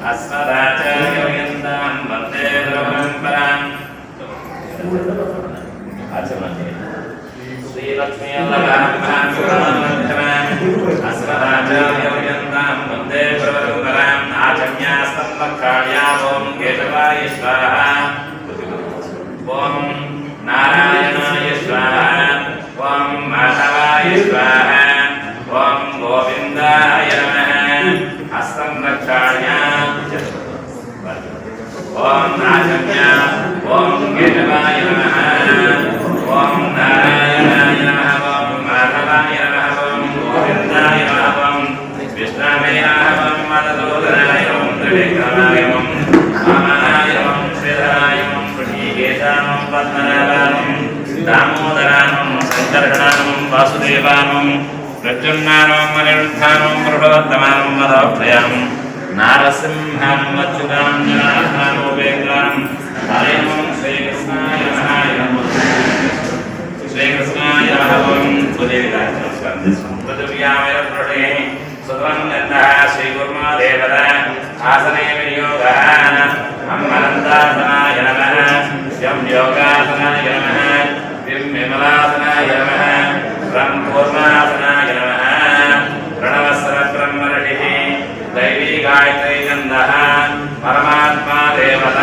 गगनानर्थाम् वंदे गुरुपरम्पराम् अस्मदाचार्यर्यन्तां वंदे गुरुपरम्पराम् आचम्यास्तम्भक्षाळ्या ॐ केशवाय स्वाहा ॐ नारायणाय स्वाहा ॐ माधवाय स्वाहा ॐ गोविन्दाय नमः हस्तं रक्षाय ఓం నాశమ్య ఓం కేశవాయ నమ ఓం నారాయణాయ నమ ఓం మాధవాయ నమ ఓం గోవిందాయ నమ ఓం విష్ణామయ నమ ఓం మదలోదనాయ ఓం త్రివిక్రమాయ ఓం వామనాయ ఓం శ్రీధరాయ ఓం పుణ్యకేశానం దేవత ఆసనే వినియోగ అమ్మనందాసనాయ నమ శం యోగాసనాయ నమ దిం విమలాసనాయ నమ రం కూర్మాసనాయ నమ ప్రణవసర బ్రహ్మరటి దైవీ గాయత్రీ గంధ పరమాత్మా దేవత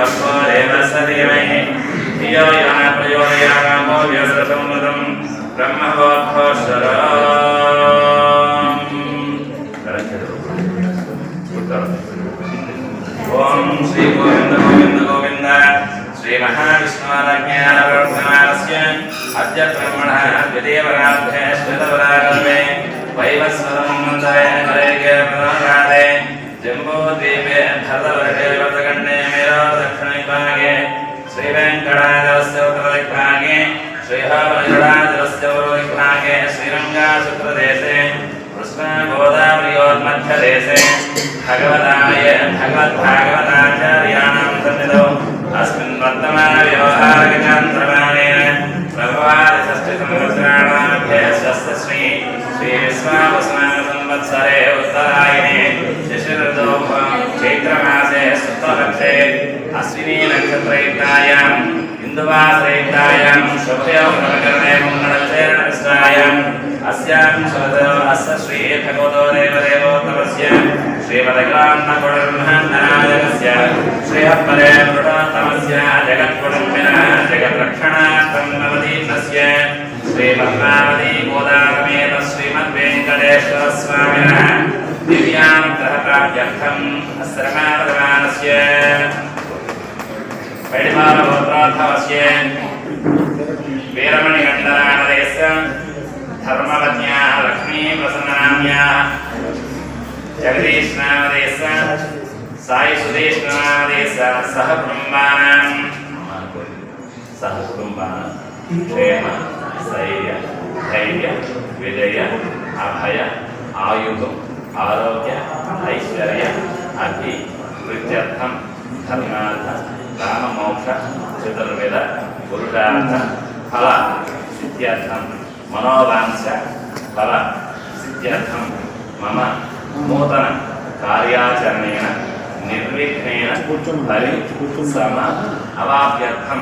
वस्वो देवस्य धीमहि धियो यः प्रयोदयामो व्यससंवदं ब्रह्मवद्भोसराम् ॐ श्रीगोविन्द गोविन्द गोविन्द श्रीमहाविष्णुराज्ञानवर्धमानस्य अद्य ब्रह्मणः द्विदेवराभ्यः श्वेतवरागल्पे वैवस्वतमन्दाय हरे जम्बोद्वीपे भरतवर्गे वर्तक శ్రీ వెంకటాచలస్య ఉత్తరదిగ్భాగే శ్రీహావలిగడాచలస్య పూర్వదిగ్భాగే శ్రీరంగాశుక్రదేశే కృష్ణ గోదావరియోర్మధ్యదేశే భగవదాయ భగవద్భాగవతాచార్యాణం సన్నిధౌ అస్మిన్ వర్తమాన వ్యవహారగజాంతరమాణేన ప్రభవాది షష్ఠి பிரயத்தாயாம் இந்துவாசிரயத்தாயாம் சுபயோகரணேவம் நடச்சேரண விஸ்ராயாம் அஸ்யாம் சதோ அஸ்ஸ ஸ்ரீ பகவதோ தேவ தேவோத்தமஸ்ய ஸ்ரீமதகான்ன குணர்மன்னாயகஸ்ய ஸ்ரீஹப்பரே மருடாத்தமஸ்ய ஜெகத்குணம்பினா ஜெகத்ரக்ஷணார்த்தம் நவதீன்னஸ்ய ஸ்ரீபத்மாவதி கோதாரமேத ஸ்ரீமத் வெங்கடேஸ்வர சுவாமினः दिव्यान्तः प्राप्त्यर्थम् अस्त्रमापदमानस्य वैडिमानगोत्रोद्भवस्य वीरमणिकण्डरानदयस्य धर्मपत्न्याः लक्ष्मीप्रसन्ननाम्याः जगदीशनामदेश साई सुदेशनामदेश सह कुटुम्बानां सह कुटुम्बानां क्षेम स्थैर्य धैर्य विजय अभय आयुः आरोग्य ऐश्वर्य अभि वृद्ध्यर्थं धर्मार्थ కామ మోక్ష చతుర్విధ పురుషార్థ ఫల సిద్ధ్యర్థం మనోవాంశ ఫల సిద్ధ్యర్థం మన నూతన కార్యాచరణ నిర్విఘ్నేన ఫలి సమ అవాప్యర్థం.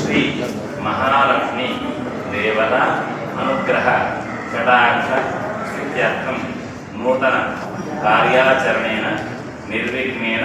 శ్రీ మహాలక్ష్మి దేవత అనుగ్రహ షడాక్ష సిద్ధ్యర్థం నూతన కార్యాచరణ నిర్విఘ్నేన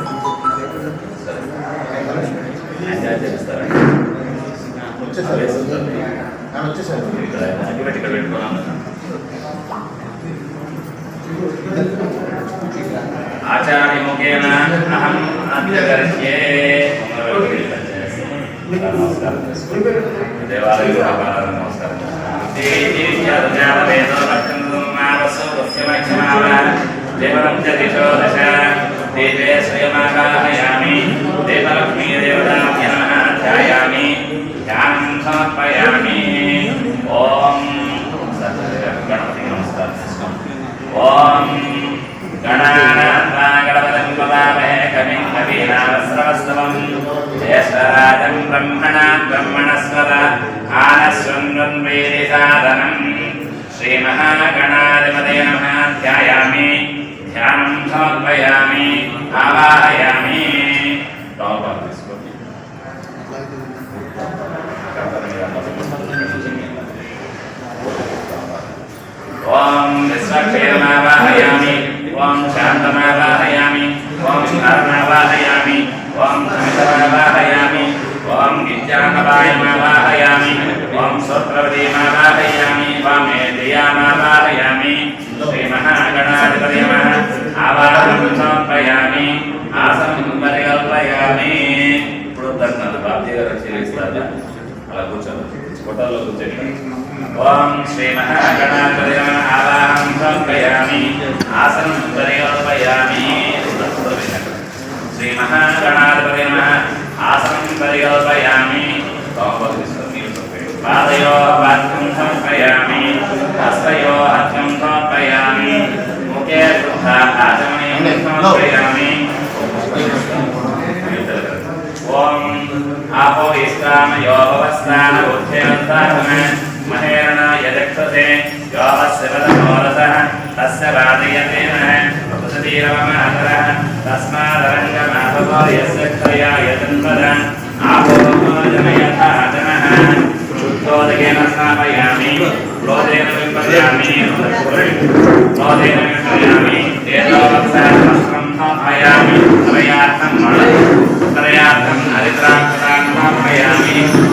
పెట్టి ఇక్కడ పెట్టుకున్నాను ఆచార్యముఖేన అహం అభ్యగర్హ్యే నమస్కారం చేసుకోండి దేవాలయం వ్యాపారాలు నమస్కారం దేవరం చ దిశో దశ దేవే శ్రీమాగాహయామి దేవలక్ష్మీ దేవతాభ్య నమః ధ్యాయామి ధ్యానం సమర్పయామి ఓం గణపతి నమస్కారం చేసుకోండి ఓం గణానాత్మా గణపతిం పదామహే కవిం కవీనామస్రవస్తవం జ్యేష్ఠరాజం బ్రహ్మణా బ్రహ్మణస్వత ఆనశృణ్వన్ వేదిసాదనం శ్రీమహాగణాధిపతే విశ్వక్షేమావాహయామి ఓం శాంతమావాహయామి. ఓం ధర్మావాహయామి ఓం సమితమావాహయామి. ఓం విద్యాకవాయమావాహయామి ఓం సూత్రవదీమావాహయామి. వామేంద్రియామావాహయామి శ్రీమహాగణాధిపతి నమః ఆవాహనం సమర్పయామి ఆసనం పరికల్పయామి ఇప్పుడు దర్శనాలు బాబ్జీ గారు చేస్తారు అలా కూర్చోండి. ఫోటోలో కూర్చోండి. ఓం శ్రీ మహాగణాధిపతి నమః ఆవాహనం సమర్పయామి ఆసనం పరికల్పయామి శ్రీ మహాగణాధిపతి నమః ఆసనం పరికల్పయామి పాదయో వాక్యం సమర్పయామి హస్తయో హస్తం సమర్పయామి ముఖే శుద్ధ ఆచమనీయం సమర్పయామి ఓం ఆపో चक्षुषे यो वस्यवदमोरसः तस्य वादयते नः वसतीरवमातरः तस्मादरङ्गमाभवो यस्य क्षया यतन्वद आपोजनयथा जनः। क्षुद्धोदकेन स्थापयामि, क्रोधेन विपदयामि क्रोधेन विपदयामि तेजोवत्सहस्रं स्थापयामि, त्रयार्थं मणु त्रयार्थम् हरिद्राक्षरान् स्थापयामि।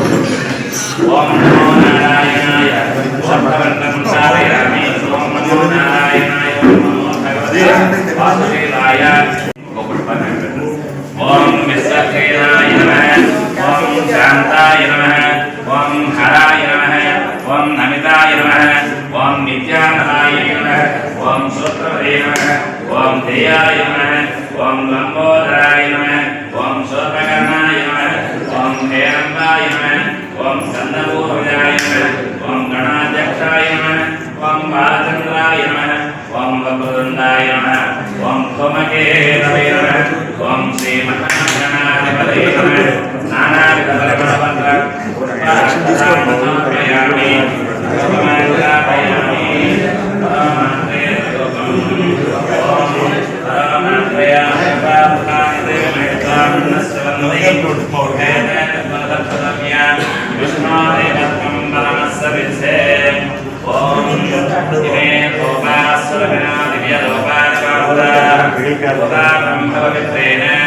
ఓం బాలచంద్రాయ నమః ఓం వక్రతుండాయ నమః ఓం ధూమకేతవే నమః ఓం శ్రీ మహాగణాధిపతయే నమః. నానావిధ పరిమళపత్ర పుష్పాక్షరామి ఉదా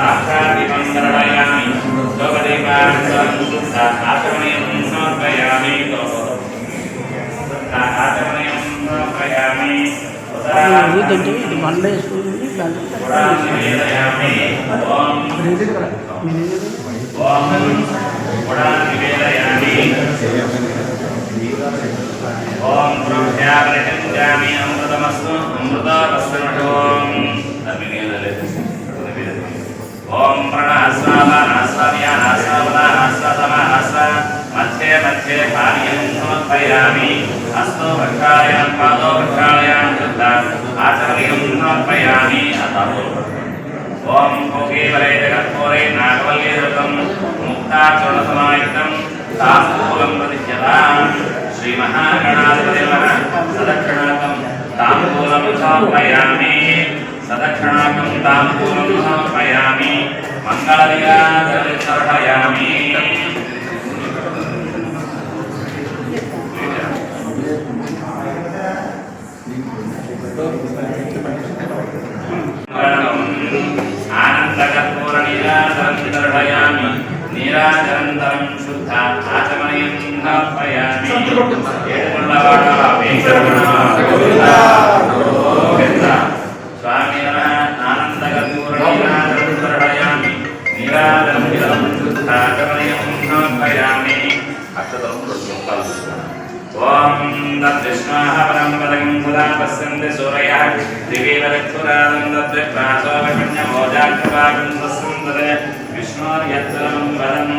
పరిమళత్వమాగ్రామయామి సాక్షాత్తిపం దర్శయామి లోకదీపాచమనీయం సమర్పయామి ఆచమనీయం సమర్పయామి ఇదంటే ఇది బండ్లో వేసుకుని నివేదయామి ఓం ఓం కూడా నివేదయామి ఓం బ్రహ్మ్యాగ్రహించామి అమృతమస్తు అమృతమస్తు ఓం మధ్యే మధ్యే పానీయముద్రయామి అస్తో వృక్షాయాం పాదో వృక్షాయాం కృత ఆచరణీయం సమర్పయామి అతము ఓం కోకీవలే జగత్కోరే నాగవల్యే రుతం ముక్తాచరణ సమాయుతం తాంబూలం ప్రతిష్యత శ్రీ మహాగణాధిపతి నమ సదక్షణాకం తాంబూలం సమర్పయామి సదక్షిణాకం తాంబూలం సమర్పయామి మంగళదిగాదర్శయామి ఆనందకర్పూరనీరాజరం దర్శయామి నీరాజరంతరం శుద్ధ ఆచమనీయం సమర్పయామి ఏడుకొండలవాడ ఓం తద్విష్ణాః పరం పదం సదా పశ్యంతి సూరయः దివీవరక్షురాదం తద్విప్రాసోపకన్యమోజాగ్రవాగం తస్సంతదే విష్ణోర్యత్రం వదం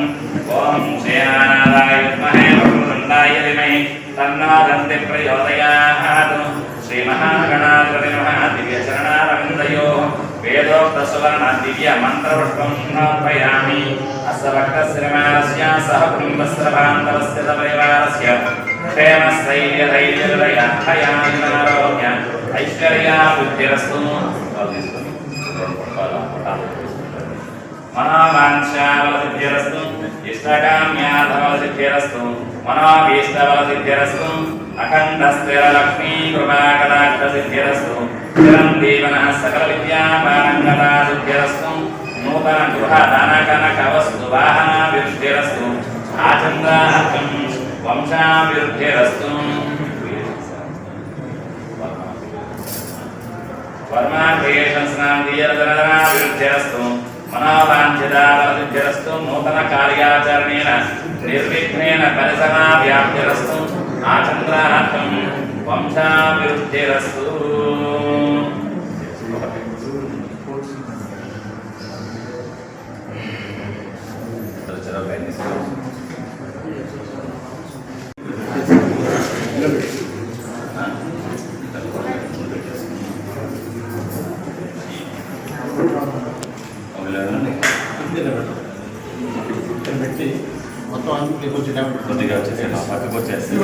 ఓం శ్రీనారాయ విద్మహే వక్రతుండాయ ధీమహి తన్నో దంతి ప్రచోదయాత్ శ్రీమహాగణాధిపతి నమః దివ్యచరణారవిందయోः వేదోక్తసువర్ణ దివ్య మంత్రపుష్పం సమర్పయామి అస్య భక్తశ్రీమానస్య సహ కుటుంబస్రభాంతరస్య పరివారస్య క్షేమస్థైర్యధైర్యదయార్థయారోగ్య ఐశ్వర్యా బుద్ధిరస్తు. మనోవాంఛావలసిద్ధిరస్తు ఇష్టకామ్యాధవలసిద్ధిరస్తు సకల విద్యాపారంగతాసిద్ధిరస్తు నూతన గృహ ధనకనక వాహనాభివృద్ధిరస్తు ఆచంద్రాహం వంశాభివృద్ధిరస్తు వర్మా క్రియేషన్స్ నామ దీయరదనాభివృద్ధిరస్తు మనోవాంఛితాభివృద్ధిరస్తు నూతన కార్యాచరణేన నిర్విఘ్నేన పరిసమావ్యాప్తిరస్తు ఆచంద్రాహం వంశాభివృద్ధిరస్తు మొత్తం అన్ని కొంచెం కొద్దిగా వచ్చేసి పక్కకు వచ్చేసి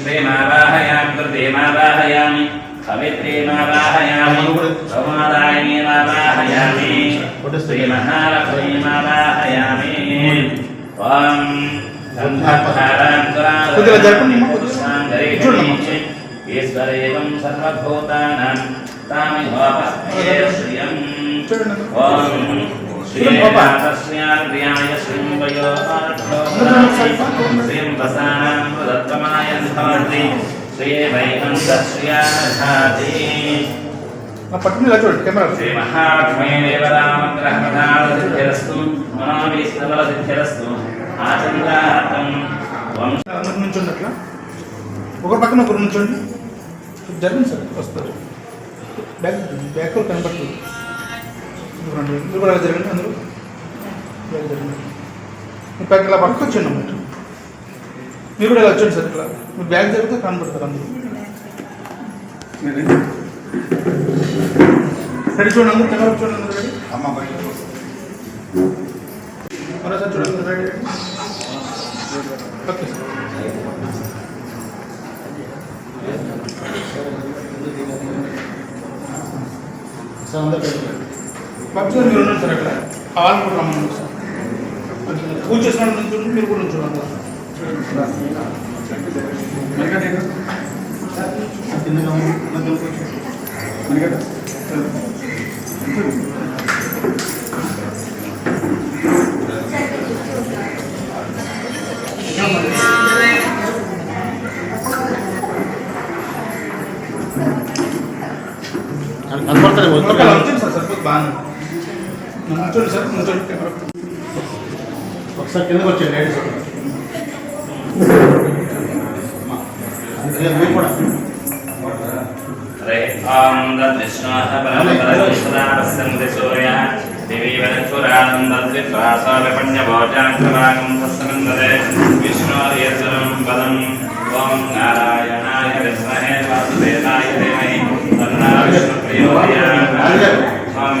శ్రీమావాహయామి కృతేమావాహయామి కవిత్రీమావాహయామి సౌమాదాయినీమావాహయామి శ్రీమహాలక్ష్మీమావాహయామి ఓం కొద్దిగా జరపండి. ఈశ్వరేవం సర్వభూతానాం తామిహోపస్మే శ్రియం. చూడండి. ఓం చూడండి పాప. శ్రీయాయ శ్రీంవయో శ్రీం వసానాం ప్రదత్తమాయం భవంతి శ్రీ వైకుంఠ శ్రియాధాతి నా పట్టు మీద చూడండి కెమెరా శ్రీ మనోభీష్టబలసిద్ధిరస్తు ఆచంద్రార్థం వంశ అందరు నుంచోండి అట్లా ఒకరి పక్కన ఒకరు నుంచోండి. జరగండి సార్ వస్తారు. బ్యాక్ బ్యాక్ కూడా కనపడుతుంది. మీరు కూడా అలా జరగండి అందరూ. ఇలా జరగండి మీ పక్కన ఇలా పక్కకు వచ్చండి అన్నమాట. మీరు కూడా ఇలా వచ్చండి సార్ ఇట్లా. మీరు బ్యాగ్ జరిగితే కనపడతారు అందరూ. రెడీ చూడండి అందరూ. కెమెరా చూడండి అందరూ రెడీ? అమ్మ బయట. మరోసారి చూడండి రెడీ? ఓకే సార్ అందరూ సార్ మీరు ఉన్నారు సార్ అక్కడ. కావాలని కూడా రమ్మన్నారు సార్. పూజ చేసిన నుంచి మీరు కూడా చూడండి కిందగా ఉంది. సార్ కిందకు వచ్చాను లేడీస్ హరే ఓం దృష్ణాథ పరమపరస్సూర్య దేవీ వరచురానందోజాంగరాగం సస్సనందరే విష్ణోర్యసురం పదం ఓం నారాయణాయ విష్ణహే వాసుదేవాయ దేమహి ఓం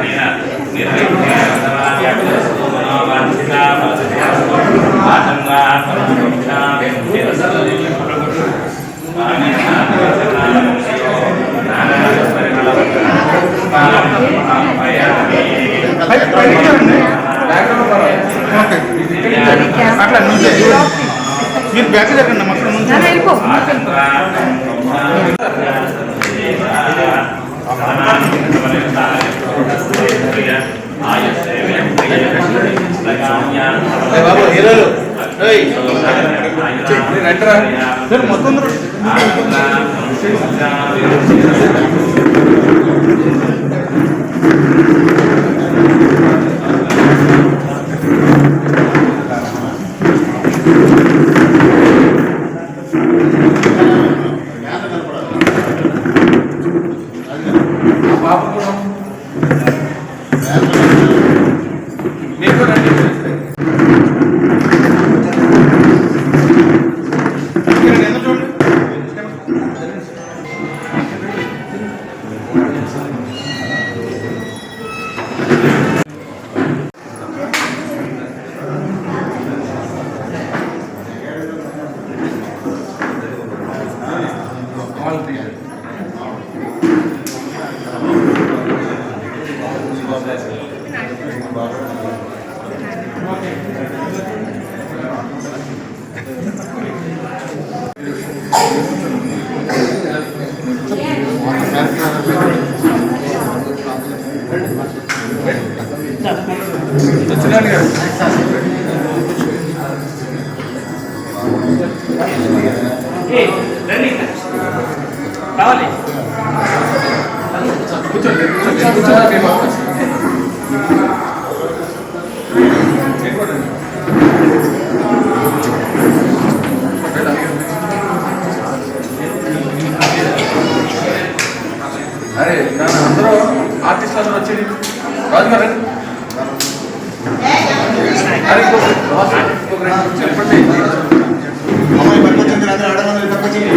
అట్లా నుంచి మీరు బ్యాక్ జరగండి మొత్తం నుంచి బాబు హీరోలు సార్ మొత్తం కావాలి అరే నన్ను అందరూ ఆర్టిస్టులు అందరూ వచ్చేది రాజు అమ్మాయి పట్టుకొచ్చింది రాత్రి ఆడవాళ్ళు పట్టుకొచ్చింది